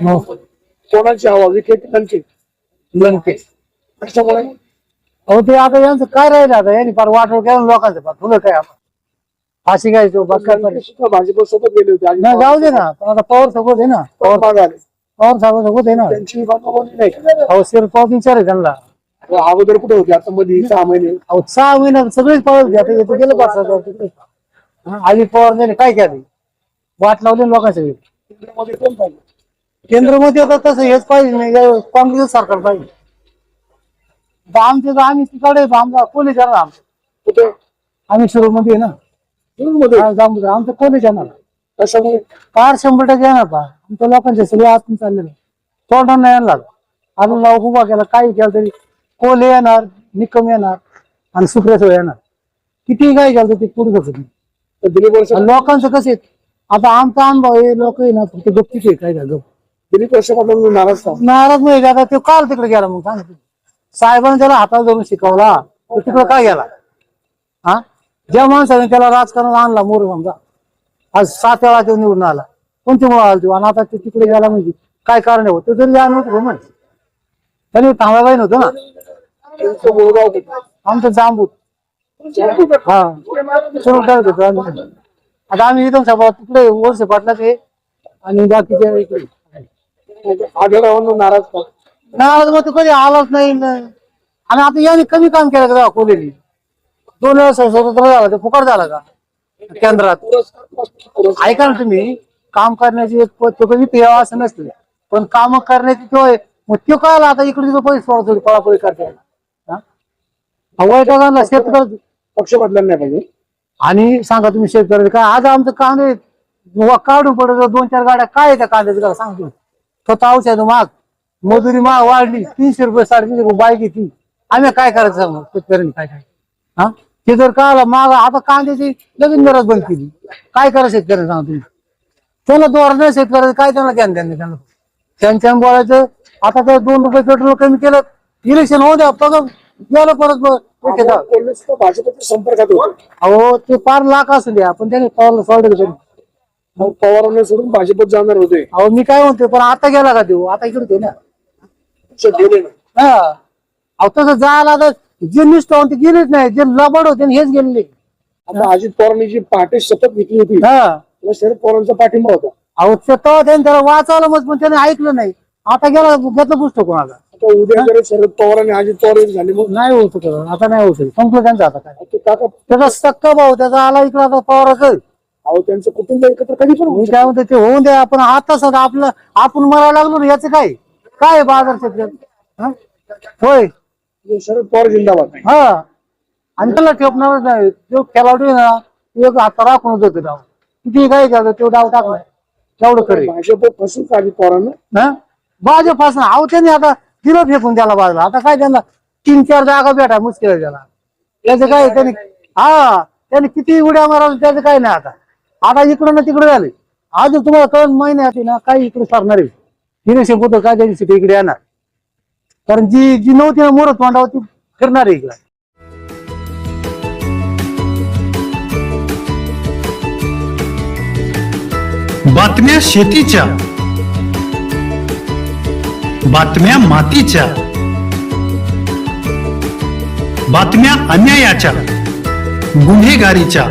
कोणाची हवा विखे लंके. लंके कशामुळे अहो ते आता यांचं काय राहिलं आता? यांनी फार वाटव केलं लोकांचं. फार तुला काय आता? फाशी बाकी काय लंके सुद्धा भाजप सोबत गेले होते. आणि नाही जाऊ दे ना. पण आता पवार सोबत आहे ना. पवार मागे आले. पवार साहेब सोबत आहे ना. त्यांची नाही. अहो पवार विचार आहे त्यांना. अगोदर कुठे होते? आता मध्ये सहा महिने. अहो सहा महिन्यात सगळेच पवार होते. आता येतो गेलं पाच आली पवार काय केलं? वाट लावली ना लोकांच्या केंद्रामध्ये कोण पाहिजे? केंद्रमध्ये आता तसं हेच पाहिजे नाही काँग्रेस सरकार पाहिजे. आता आमचे तर आम्ही तिकडे आमचा कोणी जाणार आमचं. कुठे? आम्ही ना. मध्ये? हा, जांभूळ. आमचं कोणी जाणार कशामुळे? फार शंभर टक्के येणार पा आमच्या लोकांचे सगळे आतून चाललेले. तोडणार नाही येणार अजून लाव उभा केला काही केलं तरी. कोले येणार निकम येणार आणि सुप्रेसो येणार. किती काय केलं ते पुढे जात लोकांचं कसं आता आमचा अनुभव हे लोक ना फक्त गप्पीचे काय झालं दिलीप वर्षपासून नाराज का? नाराज नाही का? आता ते काल तिकडे गेला मग सांग तू. साहेबांनी त्याला हातात धरून शिकवला. तो तिकडे काय गेला? हा? ज्या माणसाने त्याला राजकारण आणला मोर समजा. आज सात वेळा तो निवडून आला. कोणती मुळे आला तो? आणि आता ते तिकडे गेला म्हणजे काय कारण आहे? तो तरी जाणं होतं म्हण त्याने थांबायला नव्हतं ना. कुठं? आमचं जांबूत हा. होतो? आम्ही. आता आम्ही इथं सभा तिकडे वर्ष पाटलाचे आणि बाकीचे इकडे. आढळरावांना नाराज का नाराज मग तो कधी आलाच नाही न. आणि आता याने कमी काम केलं का कोलेनी दोन वेळा स्वतंत्र झाला ते फुकट झाला का? केंद्रात. पुरस्कार पुरस्कार. ऐका ना तुम्ही काम करण्याची एक तो कधी पेवा असं नसतं. पण काम करण्याची तो आहे. मग तो काय आला? आता इकडे तिकडे पैसे सोडत होते पळापळी करते हा? टाकायला शेतकरी पक्ष बदलायला नाही पाहिजे. आणि सांगा तुम्ही शेतकरी काय आज आमचं कांदे व काढून पडत दोन चार गाड्या. काय आहे त्या कांद्याचं? का सांगतो. स्वतः औषध माग मजुरी माग वाढली तीनशे रुपये साडेतीनशे रुपये बाईक घेतली. आम्ही काय करायचं शेतकऱ्यांनी काय काय हा? ते जर का आलं माग आता कांद्याची लगेच मिरज बंद केली. काय करा शेतकऱ्यांना सांगा तुम्ही? त्यांना दोर नाही शेतकऱ्याचं काय त्यांना ज्ञान त्यांनी त्यांना? त्यांच्या बोलायचं आता ते दोन रुपये पेट्रोल कमी केलं इलेक्शन होऊ द्या पगार गेलं परत भाजपच्या संपर्कात अहो ते पार लाख असू द्या पण त्याने तरी. मग पवारांना सोडून भाजपत जाणार होते. अहो मी काय म्हणतोय पण आता गेला का देऊ? आता इकडे ना. गेले ना. हा. अहो तसं जायला तर जे निष्ठावून ते गेलेच नाही जे लबड होते ना हेच गेलेले. आता अजित पवारांनी जी पहाटे शपथ घेतली होती हा. त्याला शरद पवारांचा पाठिंबा होता. अहो ते तेव्हा त्याने त्याला वाचवलं मग पण त्याने ऐकलं नाही. आता गेला घेतलं पुस्तक कोणाला? आता उद्या जर शरद पवार आणि अजित पवार एक झाले मग नाही होत. आता नाही होत संपलं त्यांचं आता काय? काका त्याचा सक्का भाऊ त्याचा आला इकडे आता पवाराचं. अहो त्यांचं कुटुंब एकत्र कधी पण होऊ मी काय म्हणतो ते होऊन द्या आपण आता सध्या आपलं आपण मरायला लागलो ना याचं काय? काय बाजार? होय. शकतं. शरद पवार जिंदाबाद. हा. आणि त्याला ठेपणारच नाही. तो खेळाडू आहे ना तो एक हात राखूनच होते डाव किती काय करतो तो डाव टाकला. तेवढं करे भाजप फसून का अजित पवारांना हा? भाजपासून अहो त्याने आता दिलं फेकून त्याला बाजूला. आता काय त्यांना तीन चार जागा भेटा मुश्किल आहे त्याला. त्याचं काय त्याने हा. त्याने किती उड्या मारायला त्याचं काय नाही आता. आता इकडं ना तिकडे झाले. आज तुम्हाला कळण महिने येते ना काही इकडे सारणार आहे. हिरेशे पुत्र काय त्यांची सिटी इकडे येणार. कारण जी जी नव्हती ना मोरत मांडावं ती फिरणार आहे इकडे. बातम्या शेतीच्या. बातम्या मातीच्या. बातम्या अन्यायाच्या. गुन्हेगारीच्या.